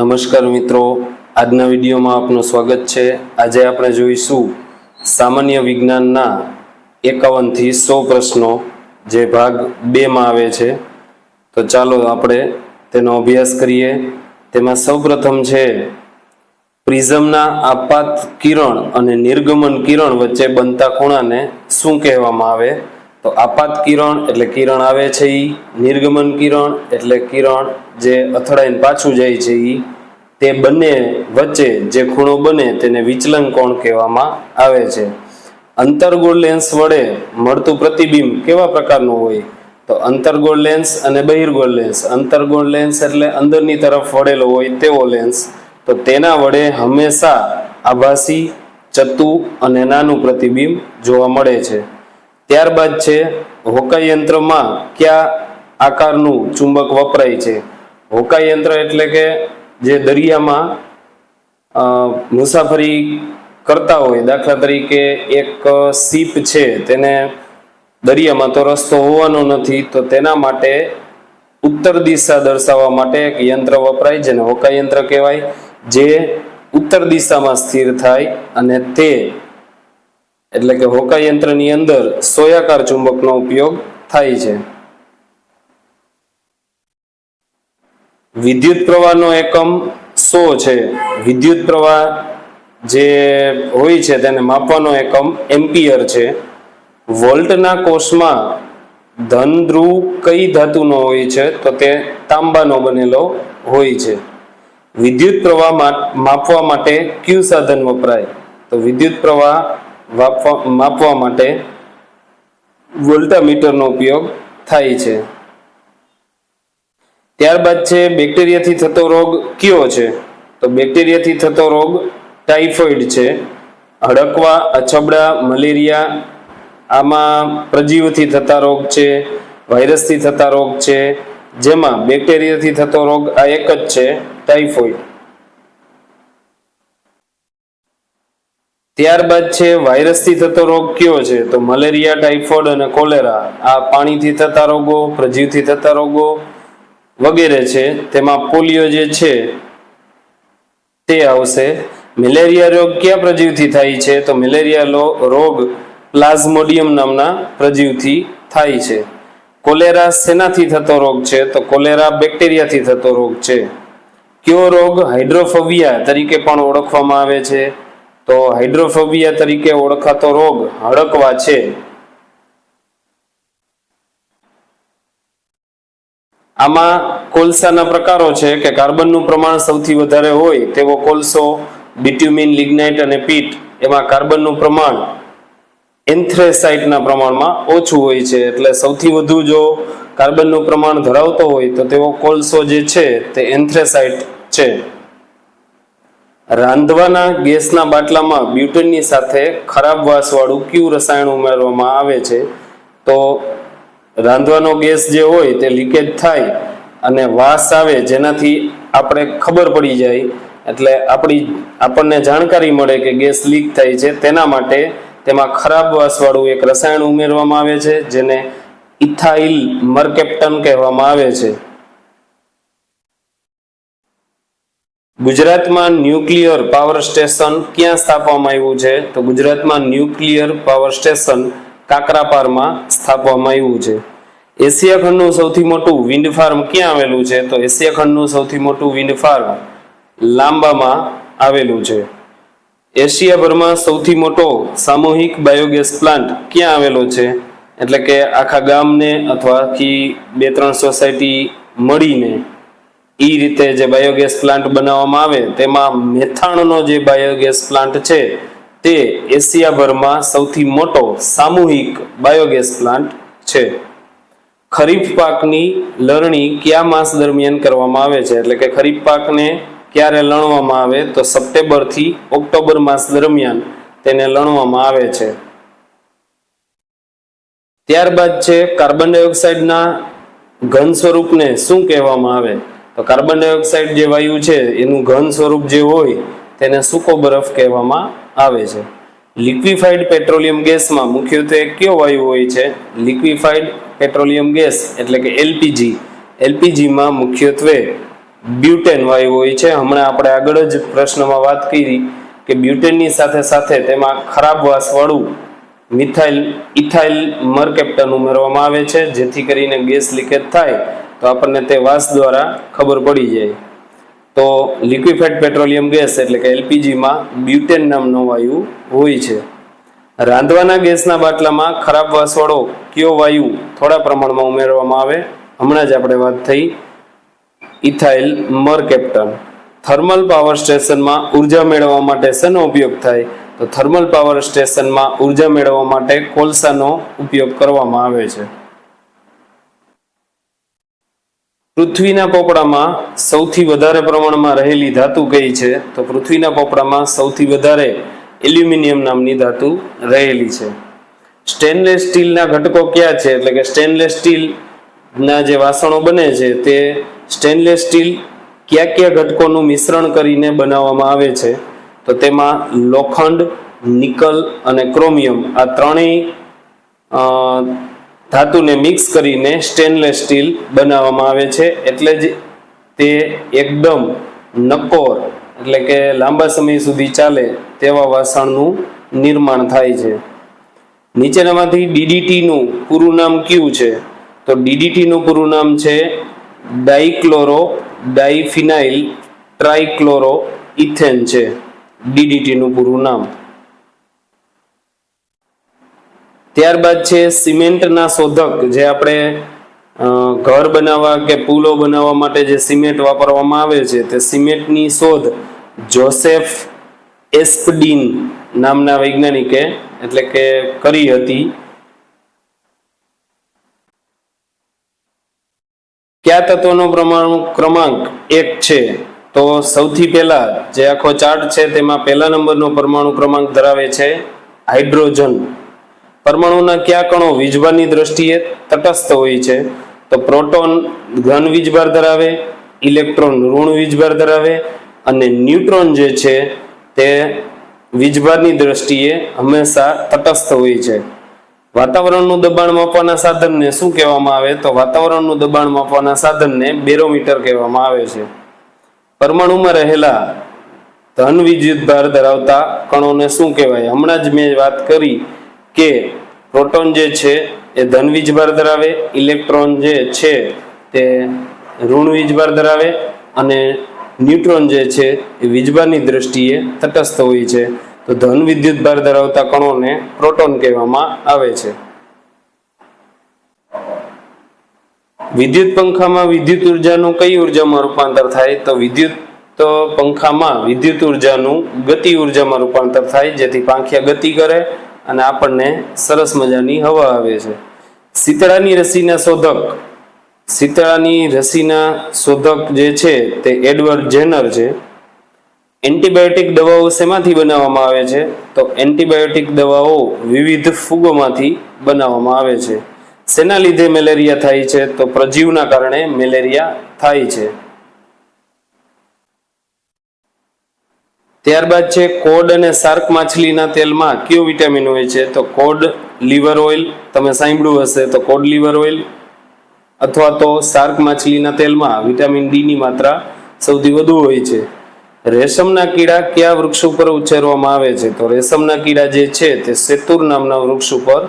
નમસ્કાર મિત્રો. આજના વિડીયોમાં આપનું સ્વાગત છે. આજે આપણે જોઈશું સામાન્ય વિજ્ઞાનના એકાવનથી સો પ્રશ્નો જે ભાગ બેમાં આવે છે. તો ચાલો આપણે તેનો અભ્યાસ કરીએ. તેમાં સૌપ્રથમ છે, પ્રિઝમના આપાત કિરણ અને નિર્ગમન કિરણ વચ્ચે બનતા ખૂણાને શું કહેવામાં આવે? તો આપાત કિરણ એટલે કિરણ આવે છે એ નિર્ગમન કિરણ એટલે કિરણ જે અથડાઈને પાછું જાય છે એ તે બંને વચ્ચે જે ખૂણો બને તેને વિચલન કોણ કહેવામાં આવે છે. અંતર્ગોળ લેન્સ વડે મળતું પ્રતિબિંબ કેવા પ્રકારનું હોય? તો અંતર્ગોળ લેન્સ અને બહિર્ગોળ લેન્સ અંતર્ગોળ લેન્સ એટલે અંદરની તરફ વળેલો હોય તેવો લેન્સ તો તેના વડે હંમેશા આભાસી, ચતુ અને નાનું પ્રતિબિંબ જોવા મળે છે. ત્યારબાદ છે, હોકાઈ યંત્રમાં કયા આકારનું ચુંબક વપરાય છે? હોકાઈ યંત્ર એટલે કે જે દરિયામાં મુસાફરી કરતા હોય, દાખલા તરીકે એક સીપ છે, તેને દરિયામાં તો રસ્તો હોવાનો નથી, તો તેના માટે ઉત્તર દિશા દર્શાવવા માટે એક યંત્ર વપરાય, જેને હોકા યંત્ર કહેવાય, જે ઉત્તર દિશામાં સ્થિર થાય અને તે એટલે કે હોકા યંત્રની અંદર સોયાકાર ચુંબકનો ઉપયોગ થાય છે. વિદ્યુત પ્રવાહનો એકમ સો છે. વિદ્યુત પ્રવાહ જે હોય છે તેને માપવાનો એકમ એમ્પિયર છે. વોલ્ટના કોષમાં ધન ધ્રુવ કઈ ધાતુનો હોય છે તો તે તાંબાનો બનેલો હોય છે. વિદ્યુત પ્રવાહ માપવા માટે કયું સાધન વપરાય. તો વિદ્યુત પ્રવાહ વાપવા- માપવા માટે વોલ્ટામીટરનો ઉપયોગ થાય છે. ત્યારબાદ છે, બેક્ટેરિયાથી થતો રોગ કયો છે? તો બેક્ટેરિયાથી થતો રોગ ટાઇફોઇડ છે. હડકવા, અછબડા, મલેરિયા, આમાં પ્રજીવથી થતા રોગ છે, વાયરસથી થતા રોગ છે. જેમાં બેક્ટેરિયાથી થતો રોગ આ એક જ છે ટાઇફોઇડ ત્યારબાદ છે, વાયરસથી થતો રોગ કયો છે? તો મલેરિયા ટાઇફોઇડ અને કોલેરા. આ પાણીથી થતા રોગો, પ્રજીવથી થતા રોગો વગેરે છે. તેમાં પોલિયો જે છે, તે આવશે. મેલેરિયા રોગ કયા પ્રજીવથી થાય છે? તો મેલેરિયા રોગ પ્લાઝ્મોડિયમ નામના પ્રજીવથી થાય છે. કોલેરા શેનાથી થતો રોગ છે? તો કોલેરા બેક્ટેરિયાથી થતો રોગ છે. કયો રોગ હાઇડ્રોફોબિયા તરીકે પણ ઓળખવામાં આવે છે? તો હાઇડ્રોફોબિયા તરીકે ઓળખાતો રોગ હડકવા છે. આમાં કોલસાના પ્રકારો છે કે કાર્બનનું પ્રમાણ સૌથી વધારે હોય તેવો કોલસો, બિટ્યુમિન લિગ્નાઇટ અને પીટ, એમાં કાર્બનનું પ્રમાણ એન્થ્રેસાઇટના પ્રમાણમાં ઓછું હોય છે. એટલે સૌથી વધુ જો કાર્બનનું પ્રમાણ ધરાવતો હોય તો તેવો કોલસો જે છે તે એન્થ્રેસાઇટ છે. રાંધવાના ગેસના બાટલામાં બ્યુટનની સાથે ખરાબ વાસવાળું કયું રસાયણ ઉમેરવામાં આવે છે, તો રાંધવાનો ગેસ જે હોય તે લીકેજ થાય અને વાસ આવે જેનાથી આપણે ખબર પડી જાય. એટલે આપણી આપણને જાણકારી મળે કે ગેસ લીક થાય છે તેના માટે તેમાં ખરાબ વાસવાળું એક રસાયણ ઉમેરવામાં આવે છે, જેને ઇથાઇલ મર્કેપ્ટન કહેવામાં આવે છે. ગુજરાતમાં ન્યુક્લિયર પાવર સ્ટેશન ક્યાં સ્થાપવામાં આવ્યું છે? તો ગુજરાતમાં ન્યુક્લિયર પાવર સ્ટેશન કાકરાપારમાં સ્થાપવામાં આવ્યું છે. એશિયા ખંડનું સૌથી મોટું વિન્ડ ફાર્મ ક્યાં આવેલું છે? તો એશિયા ખંડનું સૌથી મોટું વિન્ડ ફાર્મ લાંબામાં આવેલું છે. એશિયાભરમાં સૌથી મોટો સામૂહિક બાયોગેસ પ્લાન્ટ ક્યાં આવેલો છે? એટલે કે આખા ગામને અથવા આખી બે ત્રણ સોસાયટી મળીને એ રીતે જે બાયોગેસ પ્લાન્ટ બનાવવામાં આવે, તેમાં મેથાણનો જે બાયોગેસ પ્લાન્ટ છે, તે એશિયાભરમાં સૌથી મોટો સામૂહિક બાયોગેસ પ્લાન્ટ છે. ખરીફ પાકની લણણી કયા માસ દરમિયાન કરવામાં આવે છે? એટલે કે ખરીફ પાકને ક્યારે લણવામાં આવે, તો સપ્ટેમ્બરથી ઓક્ટોબર માસ દરમિયાન તેને લણવામાં આવે છે. ત્યારબાદ છે કાર્બન ડાયોક્સાઇડના ઘન સ્વરૂપને શું કહેવામાં આવે? તો કાર્બન ડાયોક્સાઇડ જે વાયુ છે, એનું ઘન સ્વરૂપ જે હોય, તેને સૂકો બરફ કહેવામાં આવે છે. લિક્વિફાઈડ પેટ્રોલિયમ ગેસમાં મુખ્યત્વે કયો વાયુ હોય છે? લિક્વિફાઈડ પેટ્રોલિયમ ગેસ એટલે કે એલપીજી એલપીજીમાં મુખ્યત્વે બ્યુટેન વાયુ હોય છે. હમણાં આપણે આગળ જ પ્રશ્નમાં વાત કરી કે બ્યુટેનની સાથે સાથે તેમાં ખરાબ વાસવાળું મિથાઇલ ઇથાઇલ મરકેપ્ટન ઉમેરવામાં આવે છે, જેથી કરીને ગેસ લીકેજ થાય તો આપણને તે વાસ દ્વારા ખબર પડી જાય. તો લિક્વિફાઇડ પેટ્રોલિયમ ગેસ એટલે કે એલપીજીમાં બ્યુટેન નામનો વાયુ હોય છે. રાંધવાના ગેસના બાટલામાં ખરાબ વાસવાળો કયો વાયુ થોડા પ્રમાણમાં ઉમેરવામાં આવે? હમણાં જ આપણે વાત થઈ. ઇથાઇલ મરકેપ્ટન થર્મલ પાવર સ્ટેશનમાં ઊર્જા મેળવવા માટે શેનો ઉપયોગ થાય? તો થર્મલ પાવર સ્ટેશનમાં ઊર્જા મેળવવા માટે કોલસાનો ઉપયોગ કરવામાં આવે છે. પૃથ્વીના પોપડામાં સૌથી વધારે પ્રમાણમાં રહેલી ધાતુ કઈ છે? તો પૃથ્વીના પોપડામાં સૌથી વધારે એલ્યુમિનિયમ નામની ધાતુ રહેલી છે. સ્ટેનલેસ સ્ટીલના ઘટકો કયા છે? એટલે કે સ્ટેનલેસ સ્ટીલના જે વાસણો બને છે, તે સ્ટેનલેસ સ્ટીલ કયા કયા ઘટકોનું મિશ્રણ કરીને બનાવવામાં આવે છે? તો તેમાં લોખંડ, નિકલ અને ક્રોમિયમ આ ત્રણેય ધાતુને મિક્સ કરીને સ્ટેનલેસ સ્ટીલ બનાવવામાં આવે છે. એટલે જ તે એકદમ નકોર, એટલે કે લાંબા સમય સુધી ચાલે તેવા વાસણનું નિર્માણ થાય છે. નીચેનામાંથી ડીડીટીનું પૂરું નામ કયું છે? તો ડીડીટીનું પૂરું નામ છે ડાઇક્લોરો ડાઇફિનાઇલ ટ્રાઇક્લોરો ઇથેન છે. ડીડીટીનું પૂરું નામ. ત્યારબાદ છે સિમેન્ટના શોધક, જે આપણે ઘર બનાવવા કે પુલો બનાવવા માટે જે સિમેન્ટ વાપરવામાં આવે છે, તે સિમેન્ટની શોધ જોસેફ એસ્પડીન નામના વૈજ્ઞાનિકે, એટલે કે કરી હતી. કયા તત્વનો પ્રમાણ, ક્રમાંક એક છે? તો સૌથી પહેલા જે આખો ચાર્ટ છે, તેમાં પહેલા નંબરનો પરમાણુ ક્રમાંક ધરાવે છે હાઇડ્રોજન. પરમાણુના કયા કણો વીજભારની દ્રષ્ટિએ તટસ્થ હોય છે? તો પ્રોટોન ઘન વીજભાર ધરાવે, ઇલેક્ટ્રોન ઋણ વીજભાર ધરાવે અને ન્યુટ્રોન જે છે તે વીજભારની દ્રષ્ટિએ હંમેશા તટસ્થ હોય છે. વાતાવરણનું દબાણ માપવાના સાધનને શું કહેવામાં આવે? તો વાતાવરણનું દબાણ માપવાના સાધનને બેરોમીટર કહેવામાં આવે છે. પરમાણુમાં રહેલા ધન વિદ્યુત ભાર ધરાવતા કણોને શું કહેવાય? હમણાં જ મેં વાત કરી કે પ્રોટોન જે છે એ ધન વીજભાર ધરાવે, ઇલેક્ટ્રોન જે છે તે ઋણ વીજભાર ધરાવે અને ન્યુટ્રોન જે છે એ વીજભારની દ્રષ્ટિએ તટસ્થ હોય છે. તો ધન વિદ્યુતભાર ધરાવતા કણોને પ્રોટોન કહેવામાં આવે છે. વિદ્યુત પંખામાં વિદ્યુત ઉર્જાનું કઈ ઉર્જામાં રૂપાંતર થાય? તો વિદ્યુત પંખામાં વિદ્યુત ઉર્જાનું ગતિ ઉર્જામાં રૂપાંતર થાય, જેથી પાંખિયા ગતિ કરે અને આપણને સરસ મજાની હવા આવે છે. શીતળાની રસીના શોધક, શીતળાની રસીના શોધક જે છે તે એડવર્ડ જેનર છે. એન્ટીબાયોટિક દવાઓ શેમાંથી બનાવવામાં આવે છે? તો એન્ટીબાયોટિક દવાઓ વિવિધ ફૂગોમાંથી બનાવવામાં આવે છે. શેના લીધે મેલેરિયા થાય છે? તો પ્રજીવના કારણે મેલેરિયા થાય છે. ત્યારબાદ છે, કોડ અને શાર્ક માછલીના તેલમાં કયો વિટામિન હોય છે? તો કોડ લીવર ઓઇલ, તમે સાંભળ્યું હશે, તો કોડ લીવર ઓઇલ અથવા તો શાર્ક માછલીના તેલમાં વિટામિન ડીની માત્રા સૌથી વધુ હોય છે. રેશમના કીડા કયા વૃક્ષ ઉપર ઉછેરવામાં આવે છે? તો રેશમના કીડા જે છે, તે સેતુર નામના વૃક્ષ ઉપર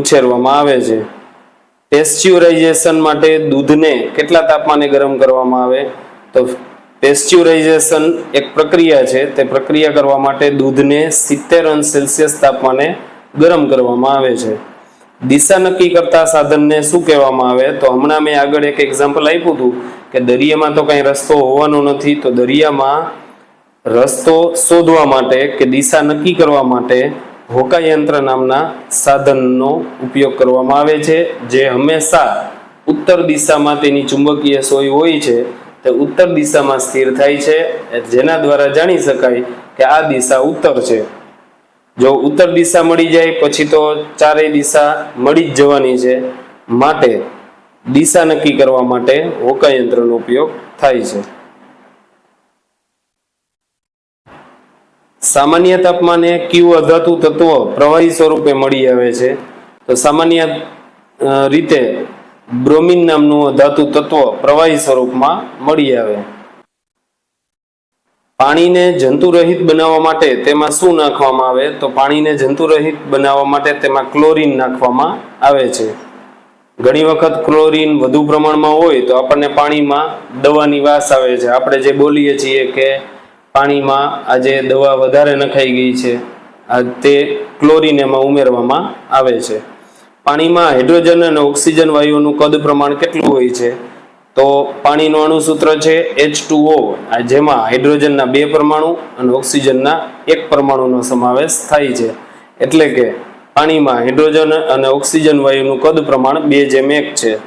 ઉછેરવામાં આવે છે. પેસ્ચ્યુરાઇઝેશન માટે દૂધને કેટલા તાપમાને ગરમ કરવામાં આવે? તો પેસ્ચ્યુરાઇઝેશન એક પ્રક્રિયા છે. તે પ્રક્રિયા કરવા માટે દૂધને સિત્તેર અંશ સેલ્સિયસ તાપમાને ગરમ કરવામાં આવે છે. દિશા નક્કી કરતા સાધનને શું કહેવામાં આવે? તો હમણાં મેં આગળ એક એક્ઝામ્પલ આપ્યું હતું કે દરિયામાં તો કાંઈ રસ્તો હોવાનો નથી, તો દરિયામાં રસ્તો શોધવા માટે કે દિશા નક્કી કરવા માટે હોકાયંત્ર નામના સાધનનો ઉપયોગ કરવામાં આવે છે, જે હંમેશા ઉત્તર દિશામાં તેની ચુંબકીય સોય હોય છે. તે ઉત્તર દિશામાં સ્થિર થાય છે જેના દ્વારા જાણી શકાય કે આ દિશા ઉત્તર છે. જો ઉત્તર દિશા મળી જાય, પછી તો ચારેય દિશા મળી જ જવાની છે. માટે દિશા નક્કી કરવા માટે હોકાયંત્રનો ઉપયોગ થાય છે. સામાન્ય તાપમાને ક્યુ અધાતુ તત્વ પ્રવાહી સ્વરૂપે મળી આવે છે. તો સામાન્ય રીતે બ્રોમિન નામનું ધાતુ તત્વ પ્રવાહી સ્વરૂપમાં મળી આવે. પાણીને જંતુરહિત બનાવવા માટે તેમાં શું નાખવામાં આવે? તો પાણીને જંતુરહિત બનાવવા માટે તેમાં ક્લોરીન નાખવામાં આવે છે. ઘણી વખત ક્લોરીન વધુ પ્રમાણમાં હોય તો આપણને પાણીમાં દવાની વાસ આવે છે. આપણે જે બોલીએ છીએ કે પાણીમાં આજે દવા વધારે નખાઈ ગઈ છે તે ક્લોરીન એમાં ઉમેરવામાં આવે છે. પાણીમાં હાઇડ્રોજન અને ઓક્સિજન વાયુઓનું કદ પ્રમાણ કેટલું હોય છે? તો પાણીનું અણુસૂત્ર છે એચ જેમાં હાઇડ્રોજનના બે પરમાણુ અને ઓક્સિજનના એક પરમાણુનો સમાવેશ થાય છે. એટલે કે પાણીમાં હાઇડ્રોજન અને ઓક્સિજન વાયુનું કદ પ્રમાણ બે જેમ એક છે.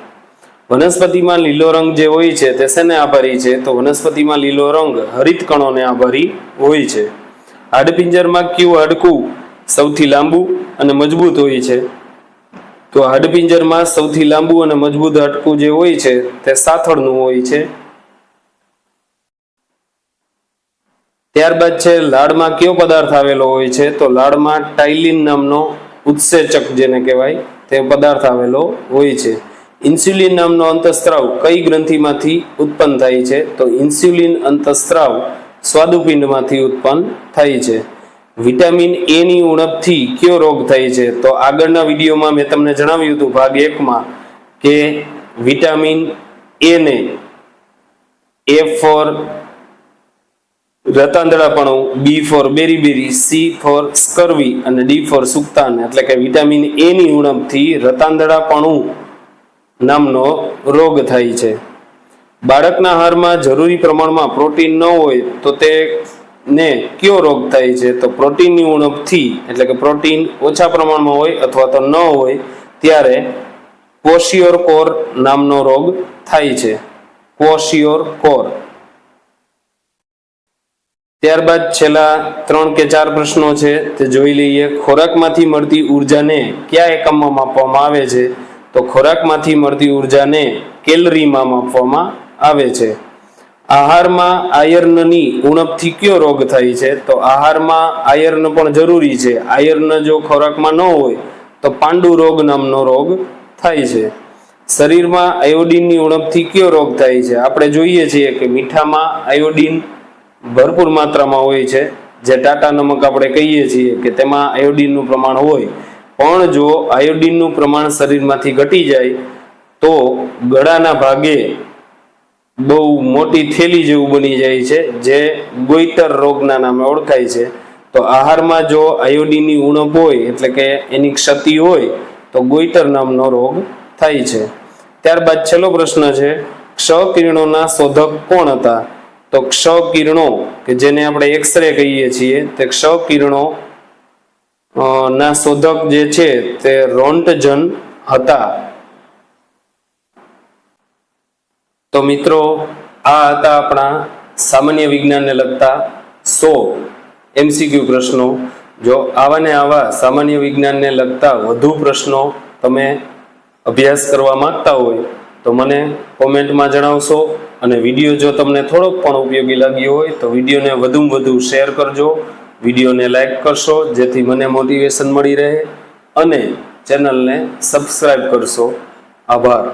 વનસ્પતિમાં લીલો રંગ જે હોય છે તે શેને આભારી છે? તો વનસ્પતિમાં લીલો રંગ હરિત કણોને આભારી હોય છે. હાડપિંજરમાં કયું હાડકું સૌથી લાંબુ અને મજબૂત હોય છે. તો હાડપિંજરમાં સૌથી લાંબુ અને મજબૂત હાડકું જે હોય છે, તે સાથળનું હોય છે. ત્યારબાદ છે, લાડમાં કયો પદાર્થ આવેલો હોય છે, તો લાડમાં ટાઇલિન નામનો ઉત્સેચક જેને કહેવાય, તે પદાર્થ આવેલો હોય છે. ઇન્સ્યુલિન નામનો અંતસ્ત્રાવ કઈ ગ્રંથિમાંથી ઉત્પન્ન થાય છે, તો ઇન્સ્યુલિન અંતસ્ત્રાવ સ્વાદુપિંડમાંથી ઉત્પન્ન થાય છે. વિટામિન એ ની ઉણપથી કયો રોગ થાય છે? તો આગળના વિડીયોમાં મેં તમને જણાવ્યું હતું, ભાગ એકમાં, કે વિટામિન એ ને A for રતાંદળાપણું B for beriberi C for scurvy અને ડી ફોર સુક્તાન. એટલે કે વિટામિન એ ની ઉણપથી રતાંદળાપણું નામનો રોગ થાય છે. બાળકના આહારમાં જરૂરી પ્રમાણમાં પ્રોટીન ન હોય તો તે ને કયો રોગ થાય છે? તો પ્રોટીનની ઉણપથી, એટલે કે પ્રોટીન ઓછા પ્રમાણમાં હોય અથવા તો ન હોય, ત્યારે કોશિયોર કોર નામનો રોગ થાય છે. કોશિયોર કોર ત્યારબાદ છેલ્લા ત્રણ કે ચાર પ્રશ્નો છે, તે જોઈ લઈએ. ખોરાકમાંથી મળતી ઉર્જાને કયા એકમમાં માપવામાં આવે છે? તો ખોરાકમાંથી મળતી ઉર્જાને કેલરીમાં માપવામાં આવે છે. આહારમાં આયર્નની ઉણપથી કયો રોગ થાય છે? તો આહારમાં આયર્ન પણ જરૂરી છે. આયર્ન જો ખોરાકમાં ન હોય, તો પાંડુ રોગ નામનો રોગ થાય છે. શરીરમાં આયોડીનની ઉણપથી કયો રોગ થાય છે? આપણે જોઈએ છીએ કે મીઠામાં આયોડીન ભરપૂર માત્રામાં હોય છે. જે ટાટા નમક આપણે કહીએ છીએ કે તેમાં આયોડીનનું પ્રમાણ હોય. પણ જો આયોડીનનું પ્રમાણ શરીરમાંથી ઘટી જાય, તો ગળાના ભાગે બહુ મોટી થેલી જેવું બની જાય છે, જે ગોઈતર રોગના નામે ઓળખાય છે. તો આહારમાં જો આયોડીનની ઉણપ હોય, એટલે કે એની ક્ષતિ હોય, તો ગોઈતર નામનો રોગ થાય છે. ત્યારબાદ છેલ્લો પ્રશ્ન છે ક્ષ કિરણોના શોધક કોણ હતા? તો ક્ષ કિરણો કે જેને આપણે એક્સરે કહીએ છીએ, તે ક્ષ કિરણો ના શોધક જે છે, તે રોન્ટજન હતા. તો મિત્રો, આ હતા આપણા સામાન્ય વિજ્ઞાનને લગતા સો એમસીક્યુ પ્રશ્નો. જો આવા ને આવા સામાન્ય વિજ્ઞાનને લગતા વધુ પ્રશ્નો તમે અભ્યાસ કરવા માંગતા હોય, તો મને કોમેન્ટમાં જણાવશો અને વીડિયો જો તમને થોડોક પણ ઉપયોગી લાગ્યો હોય, તો વિડીયોને વધુમાં વધુ શેર કરજો. વિડીયોને લાઈક કરશો, જેથી મને મોટિવેશન મળી રહે અને ચેનલને સબસ્ક્રાઈબ કરશો. આભાર.